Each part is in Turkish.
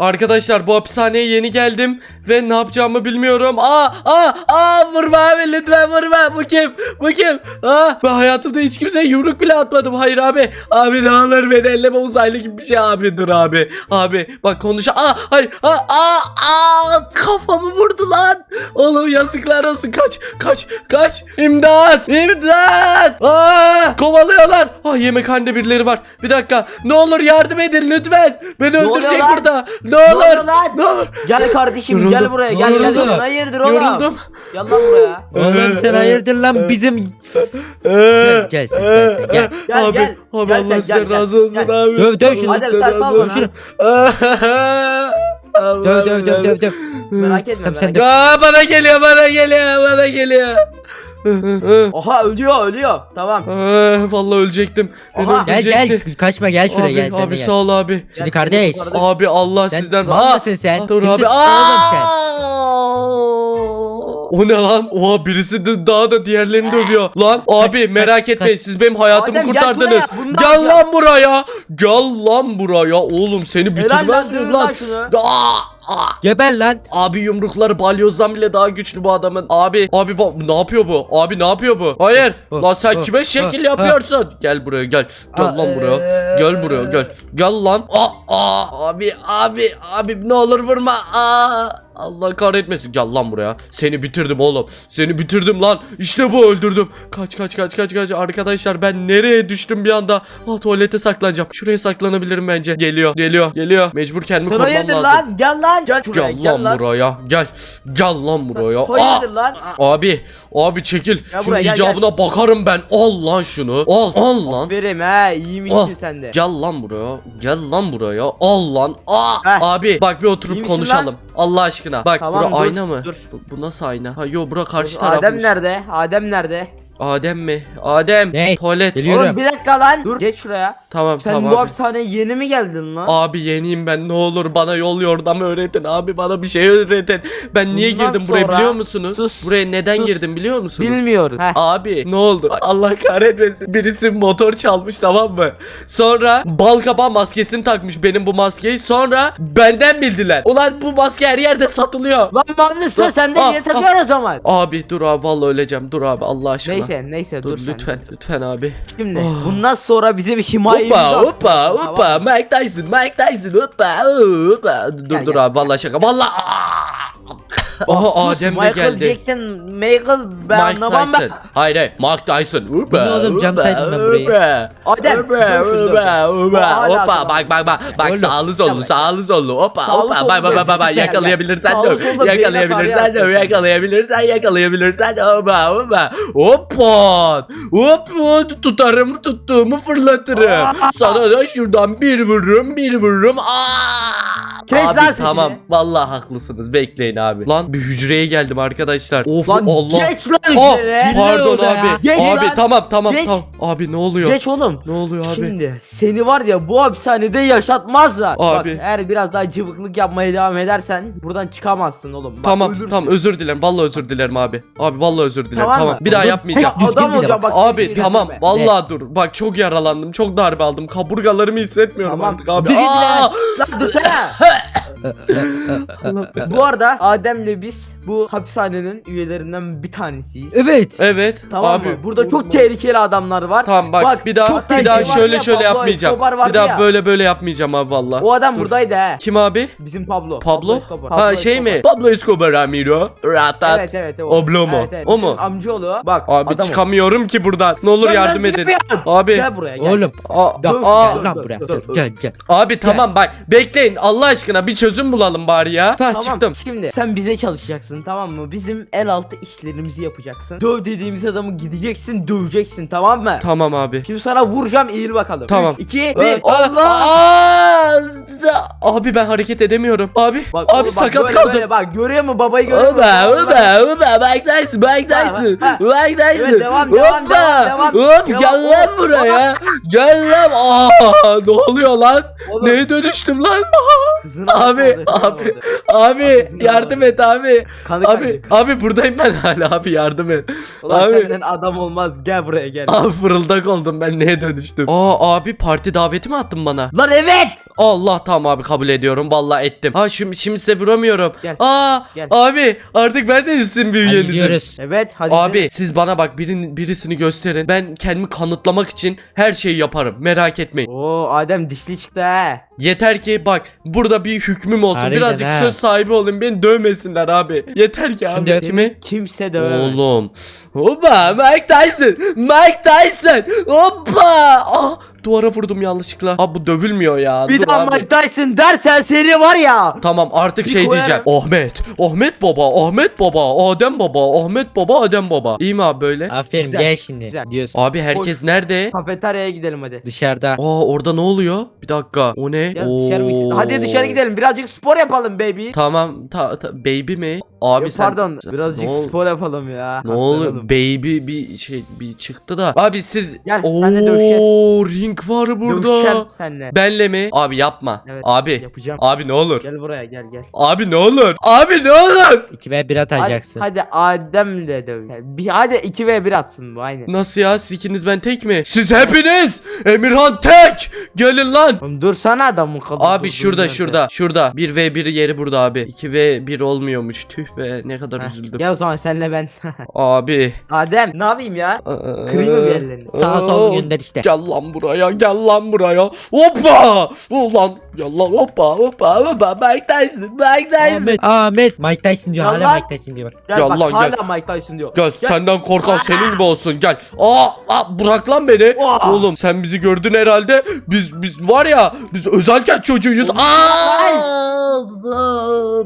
Arkadaşlar bu hapishaneye yeni geldim ve ne yapacağımı bilmiyorum. Aa aa aa vurma abi lütfen vurma. Bu kim? Bu kim? Aa ben hayatımda hiç kimseye yumruk bile atmadım. Hayır abi. Abi ne olur beni elleme uzaylı gibi bir şey abi dur abi. Abi bak konuş. Aa hayır. Aa aa aa kafamı vurdu lan. Oğlum yazıklar olsun. Kaç kaç kaç. İmdat. İmdat. Aa kovalıyorlar. Ah yemekhanede birileri var. Bir dakika. Ne olur yardım edin lütfen. Beni öldürecek burada. Ne olur. lan? Ne olur. Gel kardeşim Yoruldum, gel buraya gel gel. yoruldum. gel. Hayırdır oğlum? Yoruldum. Gel lan buraya. Oğlum sen hayırdır lan bizim Ee, gel sen, gel sen, gel. Gel, abi, gel. abi Gel Allah sen, sizden gel, gel, razı olsun gel. abi. Döv, döv şunu. Allah Adem, sen sal. Allah'ım döv döv döv döv döv. Merak etme merak etme. Aa, bana geliyor bana geliyor bana geliyor. Oha ölüyor ölüyor. Tamam. Aa, Vallahi ölecektim. Beni Aha. Gel öldürecekti. gel kaçma gel şuraya Abi, gel sen abi sağ ol abi. Şimdi kardeş. Abi Allah Sen sizden mal mısın sen? Dur Kimsin abi. oğlum sen? Aa! O ne lan? Oha birisi de daha da diğerlerini dövüyor. Lan abi kaç, merak kaç. etmeyin siz benim hayatımı Adem, gel kurtardınız. buraya, Gel lan buraya. Gel lan buraya. Oğlum seni Helal bitirmez lan miyim dövün lan? lan şunu. Aa, aa. Geber lan. Abi yumrukları balyozdan bile daha güçlü bu adamın. Abi abi bak ne yapıyor bu? Abi ne yapıyor bu? Hayır. Lan sen kime şekil yapıyorsun? Gel buraya gel. Gel lan buraya. Gel buraya gel. Gel lan. Aa, aa. Abi abi abi ne olur vurma. Aa. Allah kahretmesin. Gel lan buraya. Seni bitirdim oğlum. Seni bitirdim lan. İşte bu öldürdüm. Kaç kaç kaç kaç kaç. Arkadaşlar ben nereye düştüm bir anda? Aa, tuvalete saklanacağım. Şuraya saklanabilirim bence. Geliyor. Geliyor. Geliyor. Mecbur kendimi korumam hayırdır lazım. lan? Gel lan. Gel şuraya Gel, lan, lan. buraya. Gel. Gel lan buraya. Aa! Hayırdır lan? Abi, abi çekil. Gel Şunun buraya, gel, icabına bakarım ben. Al lan şunu. Al, al lan. Verim he iyiymişsin Ah. sen de. Gel lan buraya. Gel lan buraya. Al lan. Aa, Heh. abi bak bir oturup İyi misin konuşalım. Allah aşkına. Bak Tamam, bura dur, ayna mı? dur. Bu, bu nasıl ayna? Ha yo bura karşı Adem tarafmış. nerede? Adem nerede? Adem mi? Adem. Ne? Tuvalet. Geliyorum. Oğlum bir dakika lan. Dur geç şuraya. Tamam Sen tamam. bu abi. hapishaneye yeni mi geldin lan? Abi yeniyim ben ne olur bana yol yordamı öğretin abi bana bir şey öğretin. Ben niye Bundan girdim buraya sonra- biliyor musunuz? Sus, Buraya neden sus. girdim biliyor musunuz? Bilmiyorum. Heh. Abi ne oldu? Allah kahretmesin. Birisi motor çalmış tamam mı? Sonra bal kabağı maskesini takmış benim bu maskeyi. Sonra benden bildiler. Ulan bu maske her yerde satılıyor. Lan Dur, sen de ah, niye takıyorsun o zaman? Abi dur abi vallahi öleceğim. Dur abi Allah aşkına. Neyse neyse dur, Dur, sen. lütfen lütfen abi. Şimdi Oh. bundan sonra bize bir himayemiz Hoppa hoppa hoppa. Mike Tyson Mike Tyson hoppa hoppa. Dur Gel, dur gel. abi vallahi şaka. Vallahi Aha Sus, Adem de Michael geldi Jackson, Michael ben Mike anlamam Tyson ben. Hayır hayır Mike Tyson Hoppa, Bu ne oğlum? Cam saydım ben burayı. hoppa. Adem, Hoppa, dur şunu, dur. hoppa. Bak bak bak Bak Oğlum, sağlı sollu sağlı sollu Hoppa Sağlı hoppa sollu Bak bak bak bak diyorsun sen. Yakalayabilirsen Sağlı de sollu Yakalayabilirsen de Yakalayabilirsen Yakalayabilirsen de Hoppa hoppa Hoppa Hoppa Tutarım tuttuğumu fırlatırım. Sana da şuradan bir vururum bir vururum Aa! Kes abi lan sesini. tamam vallahi haklısınız bekleyin abi Lan bir hücreye geldim arkadaşlar Of Lan Allah geç lan Aa, üzerine. pardon orada ya. abi. Geç abi lan. tamam tamam Geç. tamam. Abi ne oluyor? Geç oğlum. Ne oluyor abi? Şimdi seni var ya bu hapishanede yaşatmazlar. Abi. Bak eğer biraz daha cıvıklık yapmaya devam edersen buradan çıkamazsın oğlum. Bak, tamam ölürsün. tamam özür dilerim. Vallahi özür dilerim abi. Abi vallahi özür dilerim. Tamam. Tamam mı? Bir daha Oğlum, yapmayacağım. düzgün Adam dile olacağım bak. bak. Abi seni tamam üzülme. vallahi dur. Bak çok yaralandım. Çok darbe aldım. Kaburgalarımı hissetmiyorum Tamam. artık abi. Düzgün Aa! Lan dursana. Uh, bu arada Adem'le biz bu hapishanenin üyelerinden bir tanesiyiz. Evet. Evet. Tamam abi. mı? Burada çok tehlikeli adamlar var. Tamam bak, Bak, bir daha çok bir daha tehlikeli. şöyle Var ya, şöyle Pablo yapmayacağım. Escobar vardı Bir daha ya. böyle böyle yapmayacağım abi vallahi. O adam Dur. buradaydı he. Kim abi? Bizim Pablo. Pablo? Escobar. ha Pablo şey mi? Escobar. Pablo Escobar amigo. Ratat. Evet evet evet. Oblo mu? Evet, evet. O Bizim mu? Amcaoğlu. Bak Abi adam o. çıkamıyorum ki buradan. Ne olur Lan, yardım edin. Abi. Gel buraya gel. Oğlum. Aa, Da, Dur, aa, gel lan dur, buraya. dur, Dur, dur. Gel gel. Abi tamam bak bekleyin Allah aşkına bir çözüm bulalım bari ya. Tamam, Tamam çıktım. şimdi sen bize çalışacaksın tamam mı? Bizim el altı işlerimizi yapacaksın. Döv dediğimiz adamı gideceksin döveceksin tamam mı? Tamam abi. Şimdi sana vuracağım eğil bakalım. Tamam. 2 Aa, 1 Allah. Abi ben hareket edemiyorum. Abi Bak, abi bak, sakat böyle, kaldım. Böyle, bak görüyor musun babayı görüyor musun? Oba oba oba Mike Tyson Mike Tyson. Mike Tyson devam, devam, devam. Hop gel lan buraya Gel lan Aa ne oluyor lan Oğlum, Neye dönüştüm lan Kızını Abi, kızını abi. Abi Kızını yardım aldı. et abi. Kanı Abi kaydı. abi buradayım ben hala abi yardım et. Ulan abi. senden adam olmaz gel buraya gel. Abi fırıldak oldum ben neye dönüştüm? Aa abi parti daveti mi attın bana? Lan evet. Allah tamam abi kabul ediyorum vallahi ettim. Ha şimdi şimdi size vuramıyorum. Gel, Aa gel. abi artık ben de sizin Hadi büyüğünüzüm. gidiyoruz. Evet hadi. Abi gidelim. siz bana bak birin, birisini gösterin. Ben kendimi kanıtlamak için her şeyi yaparım. Merak etmeyin. Oo Adem dişli çıktı ha. Yeter ki bak burada bir hükmüm olsun. Harbiden Birazcık ha. söz sahibi olayım. Beni dövmesinler abi. Yeter ki abi. Şimdi Kimi? Kimse dövemez. Oğlum. Hoppa Mike Tyson. Mike Tyson. Hoppa. Ah, duvara vurdum yanlışlıkla. Abi bu dövülmüyor ya. Bir Dur daha abi. Mike Tyson dersen seni var ya. Tamam artık Bir şey koyarım. diyeceğim. Ahmet. Ahmet baba. Ahmet baba. Adem baba. Ahmet baba. Adem baba. İyi mi abi böyle? Aferin Güzel, gel şimdi. güzel. Gidiyoruz. Abi herkes nerede? Kafeteryaya gidelim hadi. Dışarıda. Aa orada ne oluyor? Bir dakika. O ne? Ya dışarı mı gitsin? Oo. Hadi dışarı gidelim birazcık spor yapalım baby. Tamam. Ta, ta- baby mi? Abi Ya sen pardon birazcık ne ol- spor yapalım ya. Ne oluyor? Baby bir şey bir çıktı da. Abi siz Gel, Oo, senle dövüşeceğiz. ring var burada. Dövüşeceğim seninle. Benle mi? Abi yapma. Evet, Abi. Yapacağım. Abi ne olur? Gel buraya gel gel. Abi ne olur? Abi ne olur? 2 ve 1 atacaksın. Hadi, hadi Adem'le döv. Yani Bir, hadi 2 ve 1 atsın bu aynen. Nasıl ya? Siz ikiniz ben tek mi? Siz hepiniz! Emirhan tek! Gelin lan! Oğlum dursana adamın kadın. Abi şurada şurada şurada 1v1 yeri burada abi 2v1 olmuyormuş tüh be ne kadar üzüldüm Gel o zaman senle ben. Abi Adem ne yapayım ya? Kırayım mı bir yerlerini? Sağa sola gönder işte. Gel lan buraya gel lan buraya Hoppa Ulan Gel lan hoppa hoppa hoppa Mike Tyson Mike Tyson Ahmet. Ahmet. Mike Tyson diyor. Hala. Mike Tyson diyor. bak. Gel, Gel bak lan, hala gel. Mike Tyson diyor. Gel senden korkan senin gibi olsun gel Aa, aa bırak lan beni Aa. Oğlum sen bizi gördün herhalde Biz biz var ya Biz özelken çocuğuyuz. Aa!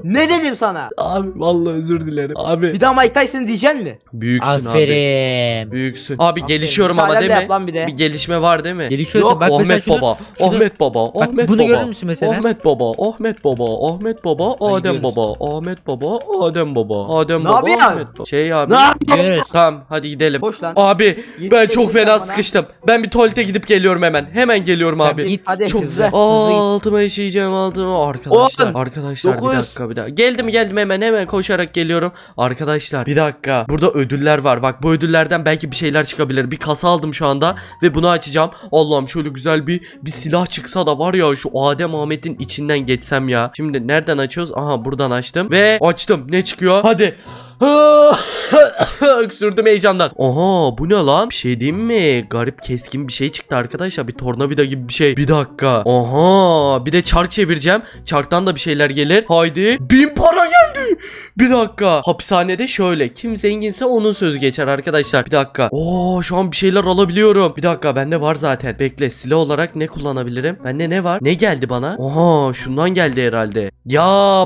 Ne dedim sana? Abi vallahi özür dilerim Abi Bir daha Mike Tyson diyeceksin mi? Büyüksün abi Aferin. Büyüksün. Abi gelişiyorum ama değil de mi? lan bir de. Bir gelişme var değil mi? Gelişiyorsun. Yok, Bak mesela Ahmet şunu. baba, şunu- Ahmet baba, Bak Ahmet bunu baba. görür müsün mesela? Ahmet baba, Ahmet baba, Ahmet baba, Adem baba, Ahmet baba, Adem baba, Adem Ne baba, yapıyorsun? Ahmet baba. Şey abi. Ne yapıyorsun? Tamam hadi gidelim. Koş lan. Abi ben çok fena bana. sıkıştım. Ben bir tuvalete gidip geliyorum hemen. Hemen geliyorum abi. git. Hadi Çok hızlı. güzel. Aa altıma işeyeceğim altıma arkadaşlar Arkadaşlar bir dokuz. dakika bir dakika geldim geldim hemen hemen koşarak geliyorum arkadaşlar bir dakika burada ödüller var bak bu ödüllerden belki bir şeyler çıkabilir bir kasa aldım şu anda ve bunu açacağım Allah'ım şöyle güzel bir bir silah çıksa da var ya şu Adem Ahmet'in içinden geçsem ya şimdi nereden açıyoruz aha buradan açtım ve açtım ne çıkıyor hadi Öksürdüm heyecandan. Oha bu ne lan? Bir şey diyeyim mi? Garip keskin bir şey çıktı arkadaşlar. Bir tornavida gibi bir şey. Bir dakika. Oha. Bir de çark çevireceğim. Çarktan da bir şeyler gelir. Haydi. Bin. Bir dakika. Hapishanede şöyle. Kim zenginse onun sözü geçer arkadaşlar. Bir dakika. Oo şu an bir şeyler alabiliyorum. Bir dakika bende var zaten. Bekle silah olarak ne kullanabilirim? Bende ne var? Ne geldi bana? Oha şundan geldi herhalde. Ya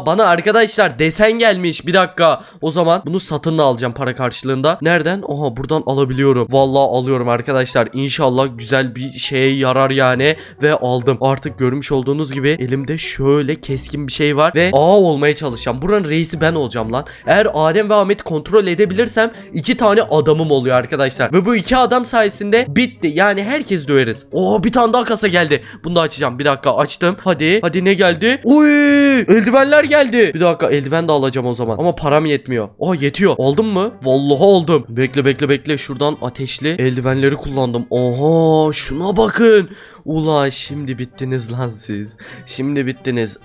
bana arkadaşlar desen gelmiş. Bir dakika. O zaman bunu satın alacağım para karşılığında. Nereden? Oha buradan alabiliyorum. Vallahi alıyorum arkadaşlar. İnşallah güzel bir şeye yarar yani. Ve aldım. Artık görmüş olduğunuz gibi elimde şöyle keskin bir şey var. Ve A olmaya çalışacağım. Buranın reisi ben olacağım lan. Eğer Adem ve Ahmet'i kontrol edebilirsem iki tane adamım oluyor arkadaşlar. Ve bu iki adam sayesinde bitti. Yani herkes döveriz. Oo bir tane daha kasa geldi. Bunu da açacağım. Bir dakika açtım. Hadi. Hadi ne geldi? Uy! Eldivenler geldi. Bir dakika eldiven de alacağım o zaman. Ama param yetmiyor. Aa yetiyor. Aldım mı? Vallahi aldım. Bekle bekle bekle. Şuradan ateşli eldivenleri kullandım. Oha şuna bakın. Ulan şimdi bittiniz lan siz. Şimdi bittiniz.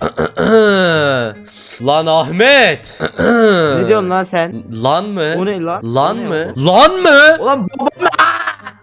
lan Ahmet. Ne diyorsun lan sen? Lan mı? O ne lan? Lan O ne mı? Lan mı? Ulan babam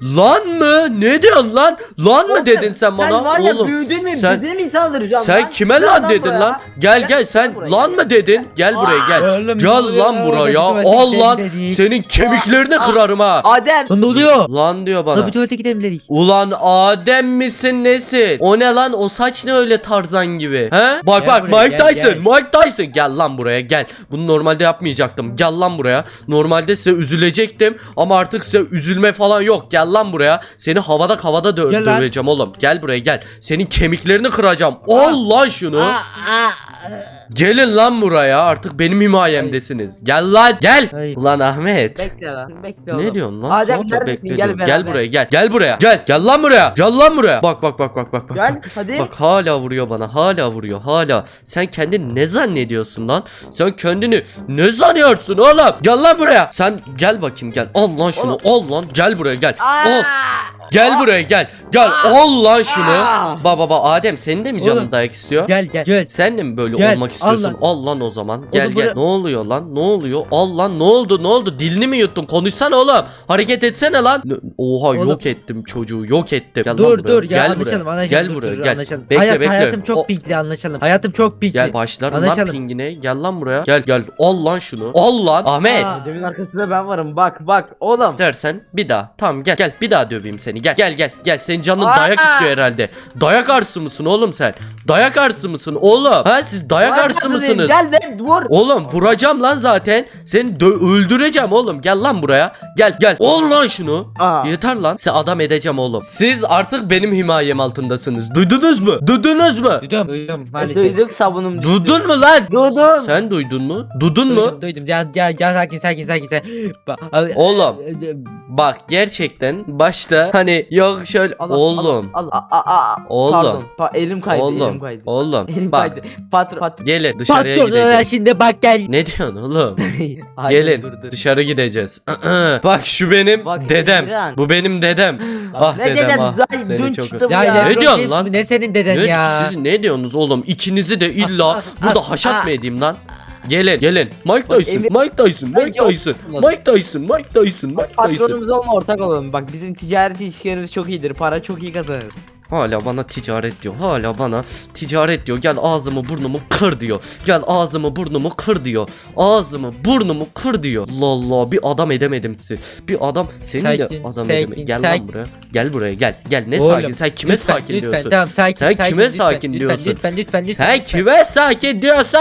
Lan mı? Ne diyorsun lan? Lan mı Oğlum, dedin sen bana? Sen var ya Oğlum büyüdün mü? sen- Büyüdün mü insan aldıracağım sen kime lan dedin lan? Gel Gel sen lan mı dedin? Gel buraya gel. Oğlum, Gel lan ya? buraya. Tuvalete Al lan. dedik. Senin kemiklerini kırarım ha. Adem. Lan ne oluyor? Lan diyor Lan bana. bir tuvalete gidelim dedik. Ulan Adem misin nesin? O ne lan o saç ne öyle Tarzan gibi? He? Bak Gel bak buraya, Mike gel, Tyson, gel. Mike Tyson gel lan buraya gel. Bunu normalde yapmayacaktım. Gel lan buraya. Normalde size üzülecektim ama artık size üzülme falan yok. Gel lan buraya. Seni havada havada dö- Gel döveceğim oğlum. Gel buraya gel. Senin kemiklerini kıracağım. Al lan şunu. Gelin lan buraya artık benim himayemdesiniz. Gel lan gel. Hayır. Ulan Ahmet. Bekle lan. Bekle oğlum. Ne diyorsun lan? Adem Ne oldu? neredesin? Bekle Gel diyorum. Gel beraber. buraya gel. Gel buraya. Gel. Gel lan buraya. Gel lan buraya. Bak bak bak bak bak bak. Gel hadi. Bak hala vuruyor bana. Hala vuruyor. Hala. Sen kendini ne zannediyorsun lan? Sen kendini ne sanıyorsun oğlum? Gel lan buraya. Sen gel bakayım gel. Al lan şunu. Al lan. Gel buraya gel. Al. Gel buraya gel. Gel. Al lan şunu. Baba baba Adem senin de mi canın Oğlum. dayak istiyor? Gel gel. Gel. Sen de mi böyle Gel, olmak istiyorsun? Al lan o zaman. Gel Oğlum gel. buraya- Ne oluyor lan? Ne oluyor? Al lan. Ne oldu? Ne oldu? Dilini mi yuttun? Konuşsana oğlum. Hareket etsene lan. Ne- Oha Oğlum. yok ettim çocuğu. Yok ettim. Gel lan Dur buraya. dur Gel ya buraya. anlaşalım anlaşalım. Gel dur, buraya dur, gel. Anlaşalım. Bekle, Hayat, bekle. Hayatım çok O- pinkli anlaşalım. Hayatım çok pinkli. Gel başlarım lan Anlaşalım. pingine. Gel lan buraya. Gel gel. Al lan şunu. Al lan. Ahmet. Aa. Demin arkasında ben varım. Bak bak oğlum. İstersen bir daha. Tamam gel gel bir daha döveyim seni. Gel gel gel. Gel senin canın Aa! dayak istiyor herhalde. Dayak arsı mısın oğlum sen? Dayak arsı mısın oğlum? Ha siz dayak Vay arsı mısınız? Gel be vur. Oğlum vuracağım lan zaten. Seni dö- öldüreceğim oğlum. Gel lan buraya. Gel gel. Ol lan şunu. Aa. Yeter lan. Size adam edeceğim oğlum. Siz artık benim himayem altındasınız. Duydunuz mu? Duydunuz mu? Duydum. Duydum maalesef. Duyduk sabunum düştü. Duydun mu lan? Duydum. Sen duydun mu? Duydun mu? Duydum duydum. Gel gel gel sakin sakin sakin abi- Oğlum. Bak gerçekten başta hani yok şöyle Al, al, oğlum. Al, al, a, a, a. Oğlum. Pardon. Pa- elim kaydı. Elim Oğlum. kaydı. Oğlum. Elim Bak kaydı. Patron. Patron. gelin dışarıya Patron gideceğiz. şimdi bak gel. Ne diyorsun oğlum? Ay, Gelin dur, dur. dışarı gideceğiz. Bak şu benim Bak, dedem. Emirhan. Bu benim dedem. Ah ne dedem ah. Seni dün çok çıktı bu Ya, ya. Ne diyorsun şey- lan? Ne senin deden Ne- ya? Siz ne diyorsunuz oğlum? İkinizi de illa Ah, ah, burada ah, haşat mı edeyim lan? Gelin gelin. Mike Tyson, Emir- Mike Tyson, Mike Bence Tyson, Mike Tyson, Mike Tyson, Mike Tyson. Patronumuz olma ortak olalım. Bak bizim ticaret ilişkilerimiz çok iyidir. Para çok iyi kazanır. Hala bana ticaret diyor. Hala bana ticaret diyor. Gel ağzımı burnumu kır diyor. Gel ağzımı burnumu kır diyor. Ağzımı burnumu kır diyor. Allah Allah bir adam edemedim sizi. Bir adam seni de Sakin, adam sakin, edemedim. Gel sakin. lan buraya. Gel buraya gel. Gel ne Oğlum, sakin. Sen kime lütfen, sakin lütfen, diyorsun? Tamam sakin Sen sakin. kime lütfen, sakin lütfen, diyorsun? Lütfen lütfen lütfen. Sen lütfen. kime sakin diyorsun?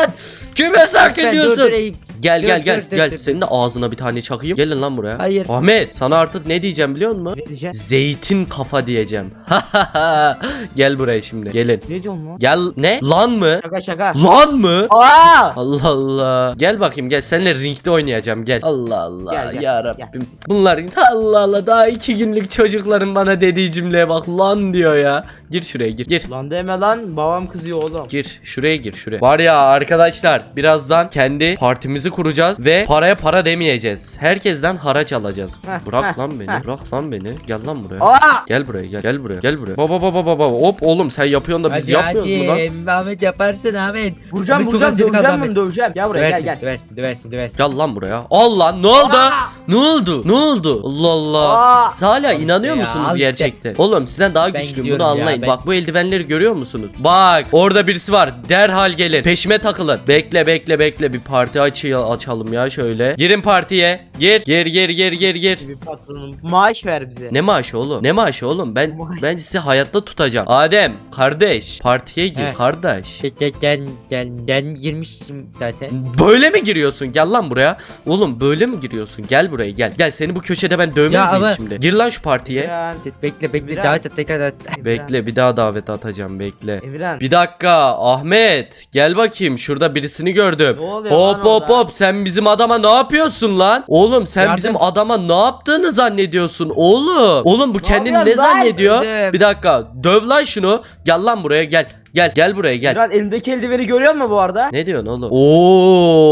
Kime sakin Lütfen, dur, diyorsun? dur, ey- Gel Dur, gel dur, gel dur, gel. dur. Senin de ağzına bir tane çakayım. Gelin lan buraya. Hayır. Ahmet sana artık ne diyeceğim biliyor musun? Vereceğim. Zeytin kafa diyeceğim. gel buraya şimdi. Gelin. Ne diyorsun lan? Gel ne? Lan mı? Şaka şaka. Lan mı? Aa! Allah Allah. Gel bakayım gel seninle ringde oynayacağım gel. Allah Allah Gel, gel, ya Rabbim. Bunlar Allah Allah daha iki günlük çocukların bana dediği cümleye bak lan diyor ya. Gir şuraya gir. Gir. Lan deme lan. Babam kızıyor oğlum. Gir şuraya gir şuraya. Var ya arkadaşlar birazdan kendi partimizi kuracağız ve paraya para demeyeceğiz. Herkesten haraç alacağız. Heh, Bırak heh, lan beni. heh. Bırak lan beni. Gel lan buraya. Aa! Gel buraya gel. Gel buraya. Gel buraya. Baba baba baba baba. Hop oğlum sen yapıyorsun da biz Hadi yapmıyoruz mu lan? hadi Ahmet yaparsın Ahmet. Vuracağım Ahmet çok vuracağım aldı döveceğim Ahmet. bunu döveceğim. Gel buraya Döversin, gel gel. döversin döversin döversin. Gel lan buraya. Al lan ne oldu? Aa! Ne oldu? Ne oldu? Allah Allah. Aa! Siz hala Al inanıyor ya, musunuz al işte. gerçekten? Oğlum sizden daha Ben güçlüyüm bunu gidiyorum ya, anlayın. ben- Bak bu eldivenleri görüyor musunuz? Bak orada birisi var. Derhal gelin. Peşime takılın. Bekle bekle bekle bir parti açı açalım ya şöyle. Girin partiye. Gir. Gir gir gir gir gir. Bir patronum. Maaş ver bize. Ne maaşı oğlum? Ne maaşı oğlum? Ben Maaş. ben sizi hayatta tutacağım. Adem, kardeş, partiye gir He. kardeş. Gel gel gel gel girmişim zaten. Böyle mi giriyorsun? Gel lan buraya. Oğlum böyle mi giriyorsun? Gel buraya gel. Gel seni bu köşede ben dövmez Ya miyim ama- şimdi? Gir lan şu partiye. Emirhan. Bekle bekle Biraz- davet et tekrar. Bekle bir daha davet atacağım bekle. Emirhan. Bir dakika Ahmet gel bakayım şurada birisini gördüm. Ne oluyor lan Hop hop orada? hop sen bizim adama ne yapıyorsun lan? Oğlum sen Yardım. bizim adama ne yaptığını zannediyorsun oğlum? Oğlum bu kendini ne yapıyorsun lan? zannediyor? Öldüm. Bir dakika döv lan şunu. Gel lan buraya gel. Gel gel buraya gel. Emirhan elimdeki eldiveni görüyor musun bu arada? Ne diyorsun oğlum?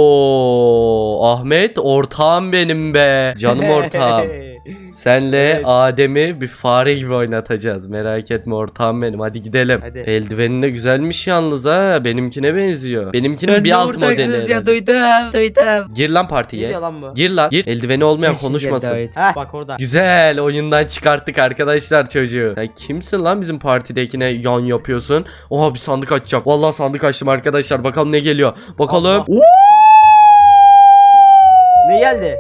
Oo Ahmet ortağım benim be. Canım ortağım. Senle Evet. Adem'i bir fare gibi oynatacağız. Merak etme ortağım benim. Hadi gidelim. Hadi. Eldivenin de güzelmiş yalnız ha. Benimkine benziyor. Benimkinin Ben bir alt modeli. ya duydum duydum. Gir lan Ne partiye. diyor lan bu? Gir lan. Gir. Eldiveni olmayan şimdi konuşmasın. davet. Heh bak orada. Güzel oyundan çıkarttık arkadaşlar çocuğu. Sen kimsin lan bizim partidekine yan yapıyorsun? Oha bir sandık açacağım. Vallahi sandık açtım arkadaşlar. Bakalım ne geliyor. Bakalım. Allah. Oo! Ne geldi?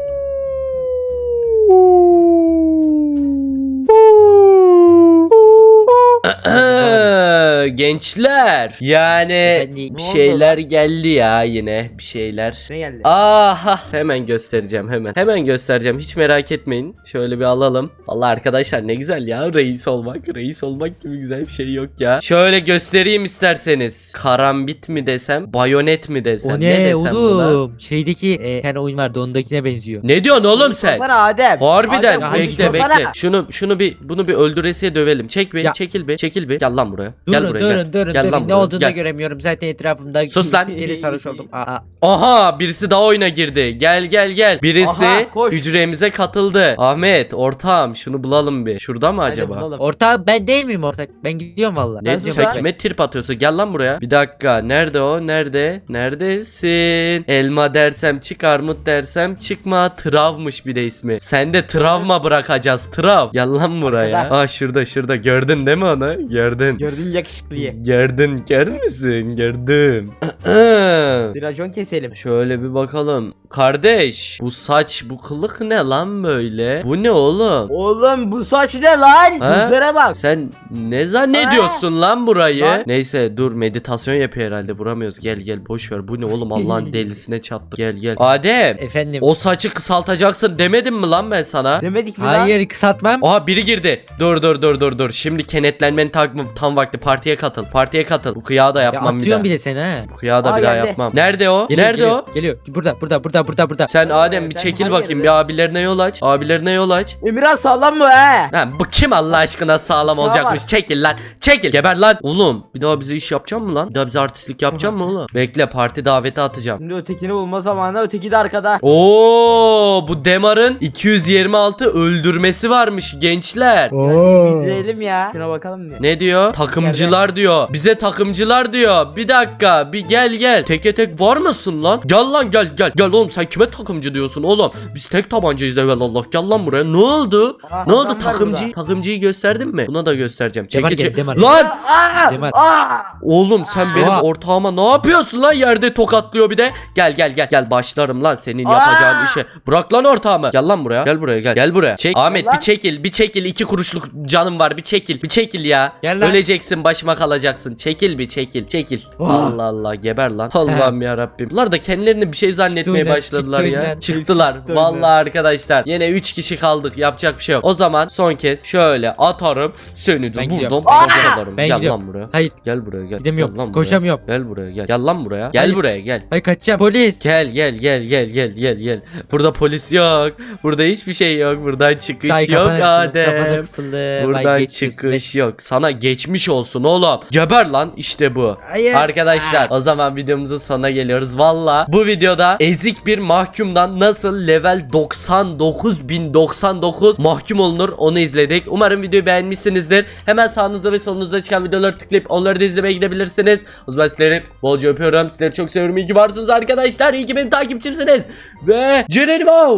Gençler. Yani Efendim? bir Ne oldu şeyler geldi ya yine bir şeyler. Ne geldi? Aha hemen göstereceğim hemen. Hemen göstereceğim hiç merak etmeyin. Şöyle bir alalım. Vallahi arkadaşlar ne güzel ya reis olmak. Reis olmak gibi güzel bir şey yok ya. Şöyle göstereyim isterseniz. Karambit mi desem, bayonet mi desem, O ne, ne, desem buna? oğlum? Şeydeki e, tane oyun vardı ondakine benziyor. Ne diyorsun oğlum sen? Konuşmasana Adem. Harbiden Adem, bekle konuşmasana. bekle. Şunu şunu bir bunu bir öldüresiye dövelim. Çek bir, Ya. çekil bir, çekil bir. Gel lan buraya. Durun gel buraya. durun gel. durun Gel durun lan ne buraya, olduğunu da gel. göremiyorum zaten etrafımda. Sus lan. Geri sarhoş oldum. Aa, Aha birisi daha oyuna girdi. Gel gel gel. Birisi Aha, koş. hücremize katıldı. Ahmet ortağım şunu bulalım bir. Şurada mı acaba? bulalım. ortak ben değil miyim ortak? Ben gidiyorum valla. Ne diyorsun kime trip atıyorsun? Gel lan buraya. Bir dakika. Nerede o? Nerede? Neredesin? Elma dersem çık, armut dersem çıkma. Travmış bir de ismi. Sen de travma bırakacağız. Trav. Gel lan buraya. Aa şurada şurada. Gördün değil mi onu? Gördün. Gördün yakışıklıyı. Gördün. Gördün müsün? Gördüm. Bir racon keselim. Şöyle bir bakalım. Kardeş bu saç bu kılık ne lan böyle? Bu ne oğlum? Oğlum bu saç ne lan? Ha? Gözlere bak. Sen ne zannediyorsun lan burayı? Lan. Neyse dur meditasyon yapıyor herhalde vuramıyoruz. Gel gel boş ver. Bu ne oğlum Allah'ın delisine çattık. Gel gel. Adem Efendim. o saçı kısaltacaksın demedim mi lan ben sana? Demedik mi lan? Hayır kısaltmam. Aha biri girdi. Dur dur dur dur dur. Şimdi kenetlenmenin tam, tam vakti. Partiye katıl. Partiye katıl. Bu kıyağı da Ya yapmam bir daha. atıyorum bir de seni ha. Bu kıyağı da Aa, bir daha geldi. yapmam. Nerede o? Geliyor, Nerede geliyor, o? Geliyor. Burada burada burada burada burada. Sen Adem bir sen çekil bakayım. yerde. Bir abilerine yol aç. Abilerine yol aç. Emirhan sağlam mı he? Lan bu kim Allah aşkına sağlam olacakmış? Çekil lan. Çekil. Geber lan. Oğlum bir daha bize iş yapacak mı lan? Bir daha bize artistlik yapacak mı oğlum? Bekle parti daveti atacağım. Şimdi ötekini bulma zamanı öteki de arkada. Oo bu Demar'ın 226 öldürmesi varmış gençler. İzleyelim ya. Şuna bakalım mı? Ne diyor? Takımcılar diyor. Bize takımcılar diyor. Bir dakika bir gel gel. Teke tek var mısın lan? Gel lan gel gel. Gel oğlum sen kime takımcı diyorsun oğlum? Biz tek tabancayız Allah. Gel lan buraya. Ne oldu? Aa, Ne oldu var takımcı? burada. Takımcıyı gösterdin mi? Buna da göstereceğim. Demar Çekici. gel, Demar. Lan Aa! Demar. Aa! Oğlum sen benim Oha. ortağıma ne yapıyorsun lan yerde tokatlıyor bir de. Gel gel gel gel başlarım lan senin yapacağın Aa. işe. Bırak lan ortağımı. Gel lan buraya. Gel buraya gel. Gel buraya. Çek. Ahmet lan. bir çekil bir çekil. iki kuruşluk canım var bir çekil. Bir çekil ya. Gel lan. Öleceksin başıma kalacaksın. Çekil bir çekil çekil. Oh. Allah Allah geber lan. Allah'ım ya Rabbim. Bunlar da kendilerini bir şey zannetmeye oyundan, başladılar çıktı ya. oyundan. Çıktılar. Çıktı Vallahi oyundan. arkadaşlar. Yine 3 kişi kaldık. Yapacak bir şey yok. O zaman son kez şöyle atarım. Seni de buradan parçalarım. Ben Gel gidiyorum. lan buraya. Hayır Gel buraya gel. Gidemiyorum, Gel lan buraya. koşamıyorum. Gel buraya gel. Gel lan buraya. Gel Hayır. buraya gel. Hayır kaçacağım polis. Gel gel gel gel gel gel gel. Burada polis yok. Burada hiçbir şey yok. Buradan çıkış Ay, yok kafanı Adem. Buradan geçiyorsun çıkış yok. Sana geçmiş olsun oğlum. Geber lan işte bu. Hayır. Arkadaşlar o zaman videomuzun sonuna geliyoruz. Valla bu videoda ezik bir mahkumdan nasıl level 99.099 mahkum olunur onu izledik. Umarım videoyu beğenmişsinizdir. Hemen sağınızda ve solunuzda çıkan videoları tıklayıp onları da izlemeye gidebilirsiniz. O zaman sizleri bolca öpüyorum. Sizleri çok seviyorum. İyi ki varsınız arkadaşlar. İyi ki benim takipçimsiniz. Ve Geronimo.